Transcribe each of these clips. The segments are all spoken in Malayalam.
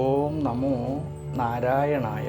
ഓം നമോ നാരായണായ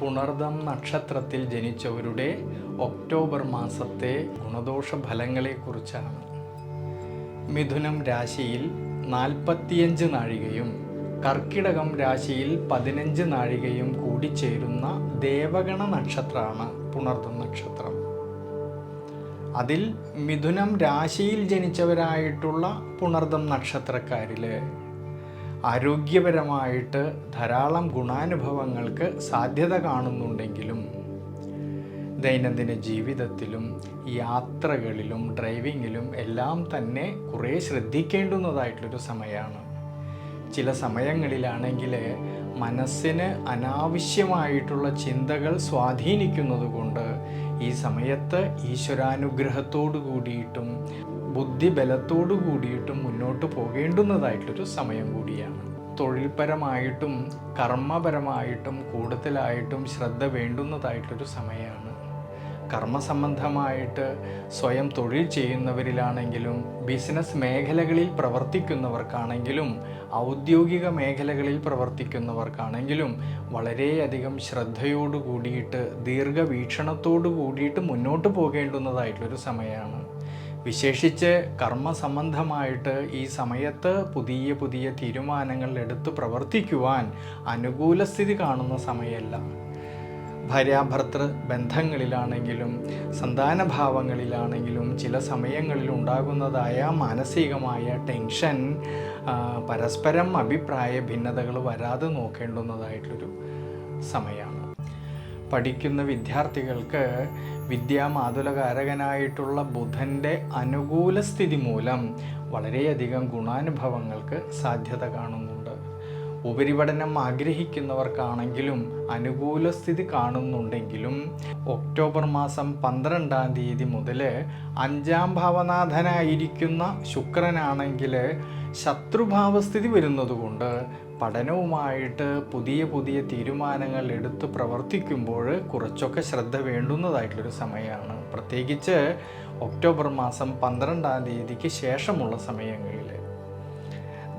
പുണർദം നക്ഷത്രത്തിൽ ജനിച്ചവരുടെ ഒക്ടോബർ മാസത്തെ ഗുണദോഷ ഫലങ്ങളെക്കുറിച്ചാണ് മിഥുനം രാശിയിൽ നാൽപ്പത്തിയഞ്ച് നാഴികയും കർക്കിടകം രാശിയിൽ പതിനഞ്ച് നാഴികയും കൂടിച്ചേരുന്ന ദേവഗണ നക്ഷത്രമാണ് പുണർദം നക്ഷത്രം. അതിൽ മിഥുനം രാശിയിൽ ജനിച്ചവരായിട്ടുള്ള പുണർദം നക്ഷത്രക്കാരിൽ ആരോഗ്യപരമായിട്ട് ധാരാളം ഗുണാനുഭവങ്ങൾക്ക് സാധ്യത കാണുന്നുണ്ടെങ്കിലും ദൈനംദിന ജീവിതത്തിലും യാത്രകളിലും ഡ്രൈവിങ്ങിലും എല്ലാം തന്നെ കുറേ ശ്രദ്ധിക്കേണ്ടുന്നതായിട്ടുള്ളൊരു സമയമാണ്. ചില സമയങ്ങളിലാണെങ്കിൽ മനസ്സിന് അനാവശ്യമായിട്ടുള്ള ചിന്തകൾ സ്വാധീനിക്കുന്നത് കൊണ്ട് ഈ സമയത്ത് ഈശ്വരാനുഗ്രഹത്തോടു കൂടിയിട്ടും ബുദ്ധിബലത്തോടു കൂടിയിട്ടും മുന്നോട്ട് പോകേണ്ടുന്നതായിട്ടൊരു സമയം കൂടിയാണ്. തൊഴിൽപരമായിട്ടും കർമ്മപരമായിട്ടും കൂടുതലായിട്ടും ശ്രദ്ധ വേണ്ടുന്നതായിട്ടൊരു സമയമാണ് കർമ്മസംബന്ധമായിട്ട് സ്വയം തൊഴിൽ ചെയ്യുന്നവരിലാണെങ്കിലും ബിസിനസ് മേഖലകളിൽ പ്രവർത്തിക്കുന്നവർക്കാണെങ്കിലും ഔദ്യോഗിക മേഖലകളിൽ പ്രവർത്തിക്കുന്നവർക്കാണെങ്കിലും വളരെയധികം ശ്രദ്ധയോടു കൂടിയിട്ട് ദീർഘവീക്ഷണത്തോടു കൂടിയിട്ട് മുന്നോട്ട് പോകേണ്ടുന്നതായിട്ടുള്ളൊരു സമയമാണ് വിശേഷിച്ച് കർമ്മസംബന്ധമായിട്ട് ഈ സമയത്ത് പുതിയ പുതിയ തീരുമാനങ്ങൾ എടുത്ത് പ്രവർത്തിക്കുവാൻ അനുകൂല സ്ഥിതി കാണുന്ന സമയമല്ല ഭാര്യാഭർത്തൃ ബന്ധങ്ങളിലാണെങ്കിലും സന്താനഭാവങ്ങളിലാണെങ്കിലും ചില സമയങ്ങളിൽ ഉണ്ടാകുന്നതായ മാനസികമായ ടെൻഷൻ പരസ്പരം അഭിപ്രായ ഭിന്നതകൾ വരാതെ നോക്കേണ്ടുന്നതായിട്ടൊരു സമയമാണ്. പഠിക്കുന്ന വിദ്യാർത്ഥികൾക്ക് വിദ്യാമാതുലകാരകനായിട്ടുള്ള ബുധന്റെ അനുകൂല സ്ഥിതി മൂലം വളരെയധികം ഗുണാനുഭവങ്ങൾക്ക് സാധ്യത കാണുന്നുണ്ട്. ഉപരിപഠനം ആഗ്രഹിക്കുന്നവർക്കാണെങ്കിലും അനുകൂല സ്ഥിതി കാണുന്നുണ്ടെങ്കിലും ഒക്ടോബർ മാസം പന്ത്രണ്ടാം തീയതി മുതൽ അഞ്ചാം ഭാവനാഥനായിരിക്കുന്ന ശുക്രനാണെങ്കിൽ ശത്രുഭാവസ്ഥിതി വരുന്നതുകൊണ്ട് പഠനവുമായിട്ട് പുതിയ പുതിയ തീരുമാനങ്ങൾ എടുത്ത് പ്രവർത്തിക്കുമ്പോൾ കുറച്ചൊക്കെ ശ്രദ്ധ വേണ്ടുന്നതായിട്ടുള്ളൊരു സമയമാണ്. പ്രത്യേകിച്ച് ഒക്ടോബർ മാസം പന്ത്രണ്ടാം തീയതിക്ക് ശേഷമുള്ള സമയങ്ങളിൽ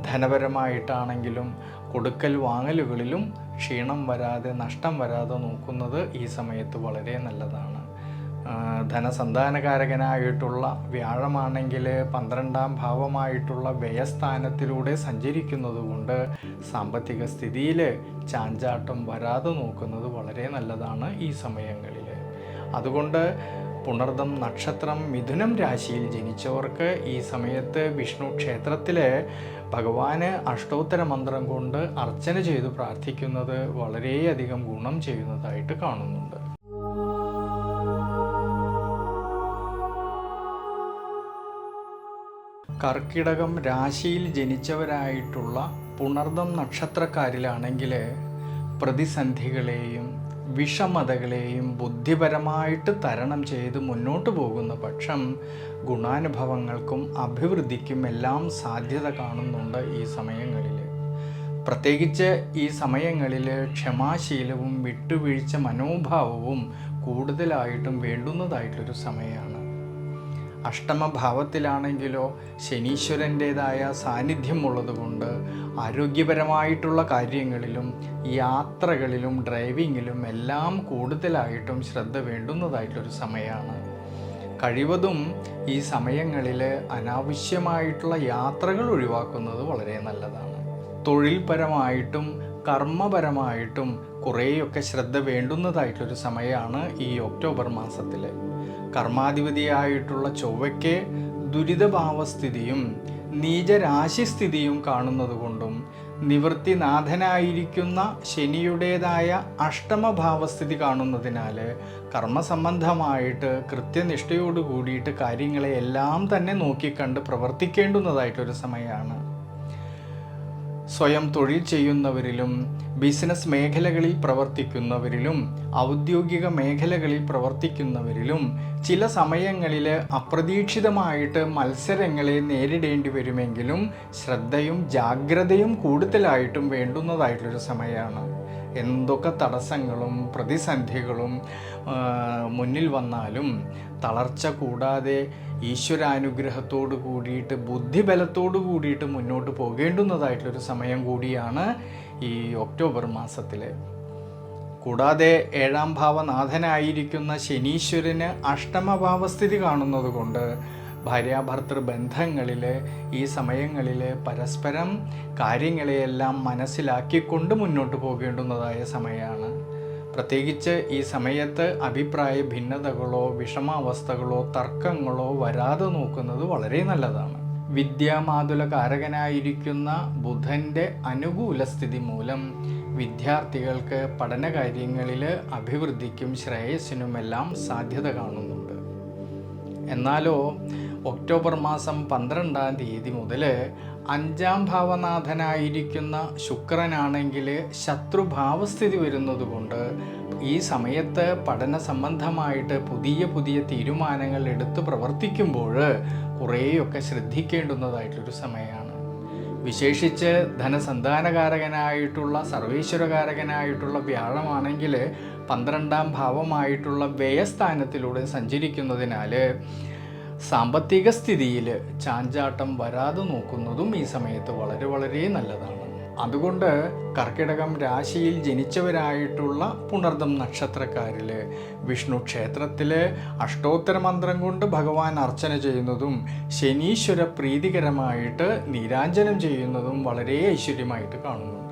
ധനപരമായിട്ടാണെങ്കിലും കൊടുക്കൽ വാങ്ങലുകളിലും ക്ഷീണം വരാതെ നഷ്ടം വരാതെ നോക്കുന്നത് ഈ സമയത്ത് വളരെ നല്ലതാണ്. ധനസന്താനകാരകനായിട്ടുള്ള വ്യാഴമാണെങ്കിൽ പന്ത്രണ്ടാം ഭാവമായിട്ടുള്ള വ്യയസ്ഥാനത്തിലൂടെ സഞ്ചരിക്കുന്നത് കൊണ്ട് സാമ്പത്തിക സ്ഥിതിയിൽ ചാഞ്ചാട്ടം വരാതെ നോക്കുന്നത് വളരെ നല്ലതാണ് ഈ സമയങ്ങളിൽ. അതുകൊണ്ട് പുണർദം നക്ഷത്രം മിഥുനം രാശിയിൽ ജനിച്ചവർക്ക് ഈ സമയത്ത് വിഷ്ണു ക്ഷേത്രത്തിൽ ഭഗവാന് അഷ്ടോത്തര മന്ത്രം കൊണ്ട് അർച്ചന ചെയ്ത് പ്രാർത്ഥിക്കുന്നത് വളരെയധികം ഗുണം ചെയ്യുന്നതായിട്ട് കാണുന്നുണ്ട്. കർക്കിടകം രാശിയിൽ ജനിച്ചവരായിട്ടുള്ള പുണർദം നക്ഷത്രക്കാരിലാണെങ്കിൽ പ്രതിസന്ധികളെയും വിഷമതകളെയും ബുദ്ധിപരമായിട്ട് തരണം ചെയ്ത് മുന്നോട്ട് പോകുന്ന പക്ഷം ഗുണാനുഭവങ്ങൾക്കും അഭിവൃദ്ധിക്കും എല്ലാം സാധ്യത കാണുന്നുണ്ട് ഈ സമയങ്ങളിൽ പ്രത്യേകിച്ച് ഈ സമയങ്ങളിൽ ക്ഷമാശീലവും വിട്ടുവീഴ്ച മനോഭാവവും കൂടുതലായിട്ടും വേണ്ടുന്നതായിട്ടൊരു സമയമാണ്. അഷ്ടമഭാവത്തിലാണെങ്കിലോ ശനീശ്വരന്റേതായ സാന്നിധ്യമുള്ളതുകൊണ്ട് ആരോഗ്യപരമായിട്ടുള്ള കാര്യങ്ങളിലും യാത്രകളിലും ഡ്രൈവിങ്ങിലും എല്ലാം കൂടുതലായിട്ടും ശ്രദ്ധ വേണ്ടുന്നതായിട്ടൊരു സമയമാണ്. കഴിവതും ഈ സമയങ്ങളിൽ അനാവശ്യമായിട്ടുള്ള യാത്രകൾ ഒഴിവാക്കുന്നത് വളരെ നല്ലതാണ്. തൊഴിൽപരമായിട്ടും കർമ്മപരമായിട്ടും കുറേയൊക്കെ ശ്രദ്ധ വേണ്ടുന്നതായിട്ടൊരു സമയമാണ് ഈ ഒക്ടോബർ മാസത്തിൽ കർമാധിപതിയായിട്ടുള്ള ചൊവ്വയ്ക്ക് ദുരിതഭാവസ്ഥിതിയും നീചരാശിസ്ഥിതിയും കാണുന്നത് കൊണ്ടും നിവൃത്തിനാഥനായിരിക്കുന്ന ശനിയുടേതായ അഷ്ടമഭാവസ്ഥിതി കാണുന്നതിനാൽ കർമ്മസംബന്ധമായിട്ട് കൃത്യനിഷ്ഠയോട് കൂടിയിട്ട് കാര്യങ്ങളെ എല്ലാം തന്നെ നോക്കിക്കണ്ട് പ്രവർത്തിക്കേണ്ടുന്നതായിട്ടൊരു സമയമാണ്. സ്വയം തൊഴിൽ ചെയ്യുന്നവരിലും ബിസിനസ് മേഖലകളിൽ പ്രവർത്തിക്കുന്നവരിലും ഔദ്യോഗിക മേഖലകളിൽ പ്രവർത്തിക്കുന്നവരിലും ചില സമയങ്ങളിൽ അപ്രതീക്ഷിതമായിട്ട് മത്സരങ്ങളെ നേരിടേണ്ടി വരുമെങ്കിലും ശ്രദ്ധയും ജാഗ്രതയും കൂടുതലായിട്ടും വേണ്ടുന്നതായിട്ടൊരു സമയമാണ്. എന്തൊക്കെ തടസ്സങ്ങളും പ്രതിസന്ധികളും മുന്നിൽ വന്നാലും തളർച്ച കൂടാതെ ഈശ്വരാനുഗ്രഹത്തോട് കൂടിയിട്ട് ബുദ്ധിബലത്തോട് കൂടിയിട്ട് മുന്നോട്ട് പോകേണ്ടുന്നതായിട്ടുള്ളൊരു സമയം കൂടിയാണ് ഈ ഒക്ടോബർ മാസത്തിൽ കൂടാതെ ഏഴാം ഭാവനാഥനായിരിക്കുന്ന ശനീശ്വരന് അഷ്ടമഭാവസ്ഥിതി കാണുന്നത് കൊണ്ട് ഭാര്യാഭർത്തൃ ബന്ധങ്ങളിൽ ഈ സമയങ്ങളിൽ പരസ്പരം കാര്യങ്ങളെയെല്ലാം മനസ്സിലാക്കിക്കൊണ്ട് മുന്നോട്ട് പോകേണ്ടുന്നതായ സമയമാണ് പ്രത്യേകിച്ച് ഈ സമയത്ത് അഭിപ്രായ ഭിന്നതകളോ വിഷമാവസ്ഥകളോ തർക്കങ്ങളോ വരാതെ നോക്കുന്നത് വളരെ നല്ലതാണ്. വിദ്യാമാതുല കാരകനായിരിക്കുന്ന ബുധന്റെ അനുകൂല സ്ഥിതി മൂലം വിദ്യാർത്ഥികൾക്ക് പഠനകാര്യങ്ങളിൽ അഭിവൃദ്ധിക്കും ശ്രേയസ്സിനുമെല്ലാം സാധ്യത കാണുന്നുണ്ട്. എന്നാലോ ഒക്ടോബർ മാസം പന്ത്രണ്ടാം തീയതി മുതൽ അഞ്ചാം ഭാവനാഥനായിരിക്കുന്ന ശുക്രനാണെങ്കിൽ ശത്രുഭാവസ്ഥിതി വരുന്നതുകൊണ്ട് ഈ സമയത്ത് പഠന സംബന്ധമായിട്ട് പുതിയ പുതിയ തീരുമാനങ്ങൾ എടുത്ത് പ്രവർത്തിക്കുമ്പോൾ കുറേയൊക്കെ ശ്രദ്ധിക്കേണ്ടുന്നതായിട്ടൊരു സമയമാണ്. വിശേഷിച്ച് ധനസന്താനകാരകനായിട്ടുള്ള സർവീശ്വരകാരകനായിട്ടുള്ള വ്യാഴമാണെങ്കിൽ പന്ത്രണ്ടാം ഭാവമായിട്ടുള്ള വ്യയസ്ഥാനത്തിലൂടെ സഞ്ചരിക്കുന്നതിനാൽ സാമ്പത്തിക സ്ഥിതിയിൽ ചാഞ്ചാട്ടം വരാതെ നോക്കുന്നതും ഈ സമയത്ത് വളരെ വളരെ നല്ലതാണ്. അതുകൊണ്ട് കർക്കിടകം രാശിയിൽ ജനിച്ചവരായിട്ടുള്ള പുണർദം നക്ഷത്രക്കാരിൽ വിഷ്ണു ക്ഷേത്രത്തിൽ അഷ്ടോത്തര മന്ത്രം കൊണ്ട് ഭഗവാൻ അർച്ചന ചെയ്യുന്നതും ശനീശ്വര പ്രീതികരമായിട്ട് നീരാഞ്ജനം ചെയ്യുന്നതും വളരെ ഐശ്വര്യമായിട്ട് കാണുന്നുണ്ട്